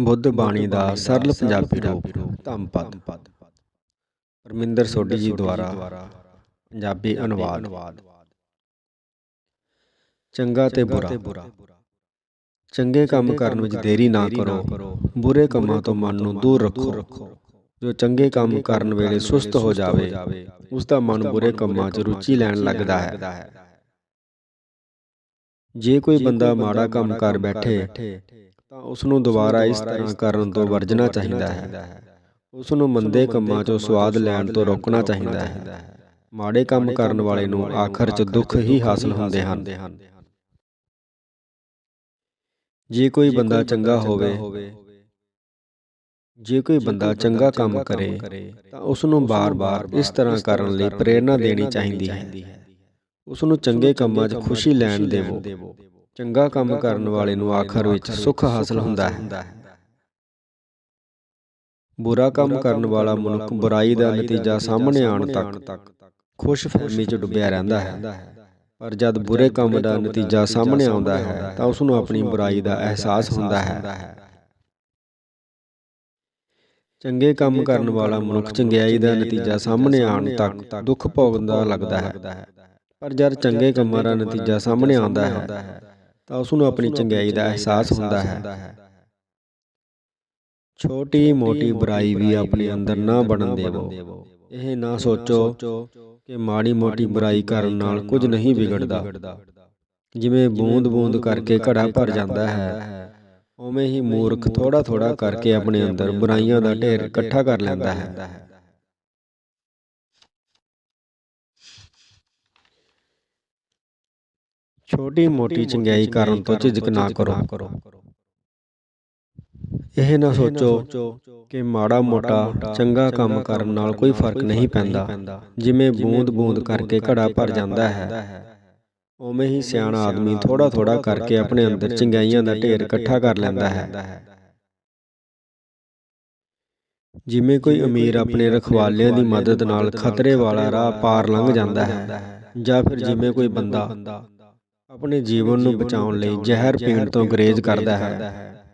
ਬੁੱਧ ਬਾਣੀ ਦਾ ਸਰਲ ਪੰਜਾਬੀ ਰੂਪ ਧੰਮਪਦ। ਪਰਮਿੰਦਰ ਸੋਢੀ ਜੀ ਦੁਆਰਾ ਪੰਜਾਬੀ ਅਨੁਵਾਦ। ਚੰਗਾ ਤੇ ਬੁਰਾ। ਚੰਗੇ ਕੰਮ ਕਰਨ ਵਿੱਚ ਦੇਰੀ ਨਾ ਕਰੋ। ਬੁਰੇ ਕੰਮਾਂ ਤੋਂ ਮਨ ਨੂੰ ਦੂਰ ਰੱਖੋ। ਜੋ ਚੰਗੇ ਕੰਮ ਕਰਨ ਵੇਲੇ ਸੁਸਤ ਹੋ ਜਾਵੇ ਉਸ ਦਾ ਮਨ ਬੁਰੇ ਕੰਮਾਂ 'ਚ ਰੁਚੀ ਲੈਣ ਲੱਗਦਾ ਹੈ। ਜੇ ਕੋਈ ਬੰਦਾ ਮਾੜਾ ਕੰਮ ਕਰ ਬੈਠੇ। ਤਾਂ ਉਸ ਨੂੰ ਦੁਬਾਰਾ ਇਸ ਤਰ੍ਹਾਂ ਕਰਨ ਤੋਂ ਵਰਜਣਾ ਚਾਹੀਦਾ ਹੈ। ਉਸ ਨੂੰ ਮੰਦੇ ਕੰਮਾਂ 'ਚੋਂ ਸਵਾਦ ਲੈਣ ਤੋਂ ਰੋਕਣਾ ਚਾਹੀਦਾ ਹੈ। ਮਾੜੇ ਕੰਮ ਕਰਨ ਵਾਲੇ ਨੂੰ ਆਖਰ 'ਚ ਦੁੱਖ ਹੀ ਹਾਸਲ ਹੁੰਦੇ ਹਨ। ਜੇ ਕੋਈ ਬੰਦਾ ਚੰਗਾ ਹੋਵੇ, ਜੇ ਕੋਈ ਬੰਦਾ ਚੰਗਾ ਕੰਮ ਕਰੇ, ਤਾਂ ਉਸ ਨੂੰ ਬਾਰ-ਬਾਰ ਇਸ ਤਰ੍ਹਾਂ ਕਰਨ ਲਈ ਪ੍ਰੇਰਣਾ ਦੇਣੀ ਚਾਹੀਦੀ ਹੈ। ਉਸ ਨੂੰ ਚੰਗੇ ਕੰਮਾਂ 'ਚ ਖੁਸ਼ੀ ਲੈਣ ਦੇਵੋ। ਚੰਗਾ ਕੰਮ ਕਰਨ ਵਾਲੇ ਨੂੰ ਆਖਰ ਵਿੱਚ ਸੁੱਖ ਹਾਸਲ ਹੁੰਦਾ ਹੈ। ਬੁਰਾ ਕੰਮ ਕਰਨ ਵਾਲਾ ਮਨੁੱਖ ਬੁਰਾਈ ਦਾ ਨਤੀਜਾ ਸਾਹਮਣੇ ਆਉਣ ਤੱਕ ਖੁਸ਼ ਫਹਿਮੀ 'ਚ ਡੁੱਬਿਆ ਰਹਿੰਦਾ ਹੈ। ਪਰ ਜਦ ਬੁਰੇ ਕੰਮ ਦਾ ਨਤੀਜਾ ਸਾਹਮਣੇ ਆਉਂਦਾ ਹੈ ਤਾਂ ਉਸ ਨੂੰ ਆਪਣੀ ਬੁਰਾਈ ਦਾ ਅਹਿਸਾਸ ਹੁੰਦਾ ਹੈ। ਚੰਗੇ ਕੰਮ ਕਰਨ ਵਾਲਾ ਮਨੁੱਖ ਚੰਗਿਆਈ ਦਾ ਨਤੀਜਾ ਸਾਹਮਣੇ ਆਉਣ ਤੱਕ ਦੁੱਖ ਭੋਗਦਾ ਲੱਗਦਾ ਹੈ। ਪਰ ਜਦ ਚੰਗੇ ਕੰਮਾਂ ਦਾ ਨਤੀਜਾ ਸਾਹਮਣੇ ਆਉਂਦਾ ਹੈ ਤਾਂ ਉਸ ਨੂੰ ਆਪਣੀ ਚੰਗਿਆਈ ਦਾ ਅਹਿਸਾਸ ਹੁੰਦਾ ਹੈ। ਛੋਟੀ ਮੋਟੀ ਬੁਰਾਈ ਵੀ ਆਪਣੇ ਅੰਦਰ ਨਾ ਬਣਨ ਦੇਵੋ। ਇਹ ਨਾ ਸੋਚੋ ਕਿ ਮਾੜੀ ਮੋਟੀ ਬੁਰਾਈ ਕਰਨ ਨਾਲ ਕੁਝ ਨਹੀਂ ਵਿਗੜਦਾ। ਜਿਵੇਂ ਬੂੰਦ-ਬੂੰਦ ਕਰਕੇ ਘੜਾ ਭਰ ਜਾਂਦਾ ਹੈ। ਉਵੇਂ ਹੀ ਮੂਰਖ ਥੋੜਾ ਥੋੜਾ ਕਰਕੇ ਆਪਣੇ ਅੰਦਰ ਬੁਰਾਈਆਂ ਦਾ ਢੇਰ ਇਕੱਠਾ ਕਰ ਲੈਂਦਾ ਹੈ। ਛੋਟੀ ਮੋਟੀ ਚੰਗਿਆਈ ਕਰਨ ਤੋਂ ਝਿਜਕ ਨਾ ਕਰੋ। ਇਹ ਨਾ ਸੋਚੋ ਕਿ ਮਾੜਾ ਮੋਟਾ ਚੰਗਾ ਕੰਮ ਕਰਨ ਨਾਲ ਕੋਈ ਫ਼ਰਕ ਨਹੀਂ ਪੈਂਦਾ। ਜਿਵੇਂ ਬੂੰਦ-ਬੂੰਦ ਕਰਕੇ ਘੜਾ ਭਰ ਜਾਂਦਾ ਹੈ। ਉਵੇਂ ਹੀ ਸਿਆਣਾ ਆਦਮੀ ਥੋੜਾ ਥੋੜਾ ਕਰਕੇ ਆਪਣੇ ਅੰਦਰ ਚੰਗਿਆਈਆਂ ਦਾ ਢੇਰ ਇਕੱਠਾ ਕਰ ਲੈਂਦਾ ਹੈ। ਜਿਵੇਂ ਕੋਈ ਅਮੀਰ ਆਪਣੇ ਰਖਵਾਲਿਆਂ ਦੀ ਮਦਦ ਨਾਲ ਖਤਰੇ ਵਾਲਾ ਰਾਹ ਪਾਰ ਲੰਘ ਜਾਂਦਾ ਹੈ ਜਾਂ ਫਿਰ ਜਿਵੇਂ ਕੋਈ ਬੰਦਾ ਆਪਣੇ ਜੀਵਨ ਨੂੰ ਬਚਾਉਣ ਲਈ ਜ਼ਹਿਰ ਪੀਣ ਤੋਂ ਗਰੇਜ਼ ਕਰਦਾ ਹੈ।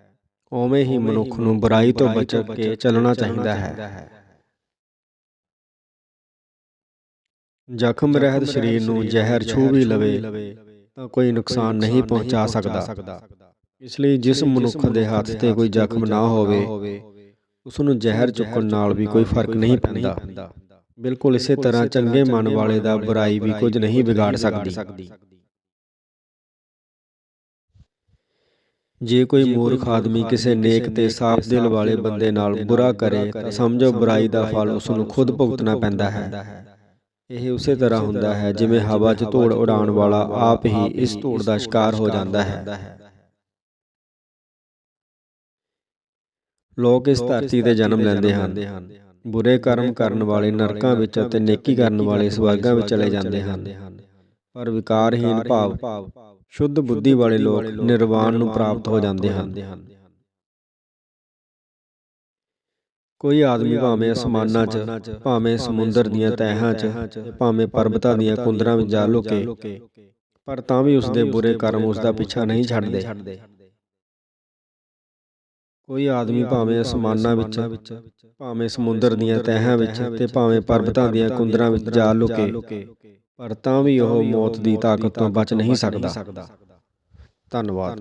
ਉਵੇਂ ਹੀ ਮਨੁੱਖ ਨੂੰ ਬੁਰਾਈ ਤੋਂ ਬਚ ਕੇ ਚੱਲਣਾ ਚਾਹੀਦਾ ਹੈ। ਜ਼ਖਮ ਰਹਿਤ ਸਰੀਰ ਨੂੰ ਜ਼ਹਿਰ ਛੂ ਵੀ ਲਵੇ ਤਾਂ ਕੋਈ ਨੁਕਸਾਨ ਨਹੀਂ ਪਹੁੰਚਾ ਸਕਦਾ। ਇਸ ਲਈ ਜਿਸ ਮਨੁੱਖ ਦੇ ਹੱਥ ਤੇ ਕੋਈ ਜ਼ਖਮ ਨਾ ਹੋਵੇ ਉਸ ਨੂੰ ਜ਼ਹਿਰ ਚੁੱਕਣ ਨਾਲ ਵੀ ਕੋਈ ਫ਼ਰਕ ਨਹੀਂ ਪੈਂਦਾ। ਬਿਲਕੁਲ ਇਸੇ ਤਰ੍ਹਾਂ ਚੰਗੇ ਮਨ ਵਾਲੇ ਦਾ ਬੁਰਾਈ ਵੀ ਕੁਝ ਨਹੀਂ ਵਿਗਾੜ ਸਕਦੀ। ਜੇ ਕੋਈ ਮੂਰਖ ਆਦਮੀ ਕਿਸੇ ਨੇਕ ਤੇ ਸਾਫ਼ ਦਿਲ ਵਾਲੇ ਬੰਦੇ ਨਾਲ ਬੁਰਾ ਕਰੇ ਤਾਂ ਸਮਝੋ ਬੁਰਾਈ ਦਾ ਫਲ ਉਸ ਨੂੰ ਖੁਦ ਭੁਗਤਣਾ ਪੈਂਦਾ ਹੈ। ਇਹ ਉਸੇ ਤਰ੍ਹਾਂ ਹੁੰਦਾ ਹੈ ਜਿਵੇਂ ਹਵਾ 'ਚ ਧੂੜ ਉਡਾਉਣ ਵਾਲਾ ਆਪ ਹੀ ਇਸ ਧੂੜ ਦਾ ਸ਼ਿਕਾਰ ਹੋ ਜਾਂਦਾ ਹੈ। ਲੋਕ ਇਸ ਧਰਤੀ ਤੇ ਜਨਮ ਲੈਂਦੇ ਹਨ। ਬੁਰੇ ਕਰਮ ਕਰਨ ਵਾਲੇ ਨਰਕਾਂ ਵਿੱਚ ਅਤੇ ਨੇਕੀ ਕਰਨ ਵਾਲੇ ਸਵਰਗਾਂ ਵਿੱਚ ਚਲੇ ਜਾਂਦੇ ਹਨ। ਪਰ ਵਿਕਾਰਹੀਨ ਭਾਵ ਸ਼ੁੱਧ ਬੁੱਧੀ ਵਾਲੇ ਲੋਕ ਨਿਰਵਾਣ ਨੂੰ ਪ੍ਰਾਪਤ ਹੋ ਜਾਂਦੇ ਹਨ। ਕੋਈ ਆਦਮੀ ਭਾਵੇਂ ਅਸਮਾਨਾਂ 'ਚ ਭਾਵੇਂ ਸਮੁੰਦਰ ਦੀਆਂ ਤਹਿਾਂ 'ਚ ਭਾਵੇਂ ਪਰਬਤਾਂ ਦੀਆਂ ਕੁੰਦਰਾਂ ਵਿੱਚ ਜਾ ਲੁਕੇ ਪਰ ਤਾਂ ਵੀ ਉਸ ਦੇ ਬੁਰੇ ਕਰਮ ਉਸ ਦਾ ਪਿੱਛਾ ਨਹੀਂ ਛੱਡਦੇ। ਕੋਈ ਆਦਮੀ ਭਾਵੇਂ ਅਸਮਾਨਾਂ ਵਿੱਚ ਭਾਵੇਂ ਸਮੁੰਦਰ ਦੀਆਂ ਤਹਿਾਂ ਵਿੱਚ ਤੇ ਭਾਵੇਂ ਪਰਬਤਾਂ ਦੀਆਂ ਕੁੰਦਰਾਂ ਵਿੱਚ ਜਾ ਲੁਕੇ। ਪਰ ਤਾਂ ਵੀ ਉਹ ਮੌਤ ਦੀ ਤਾਕਤ ਤੋਂ ਬਚ ਨਹੀਂ ਸਕਦਾ। ਧੰਨਵਾਦ।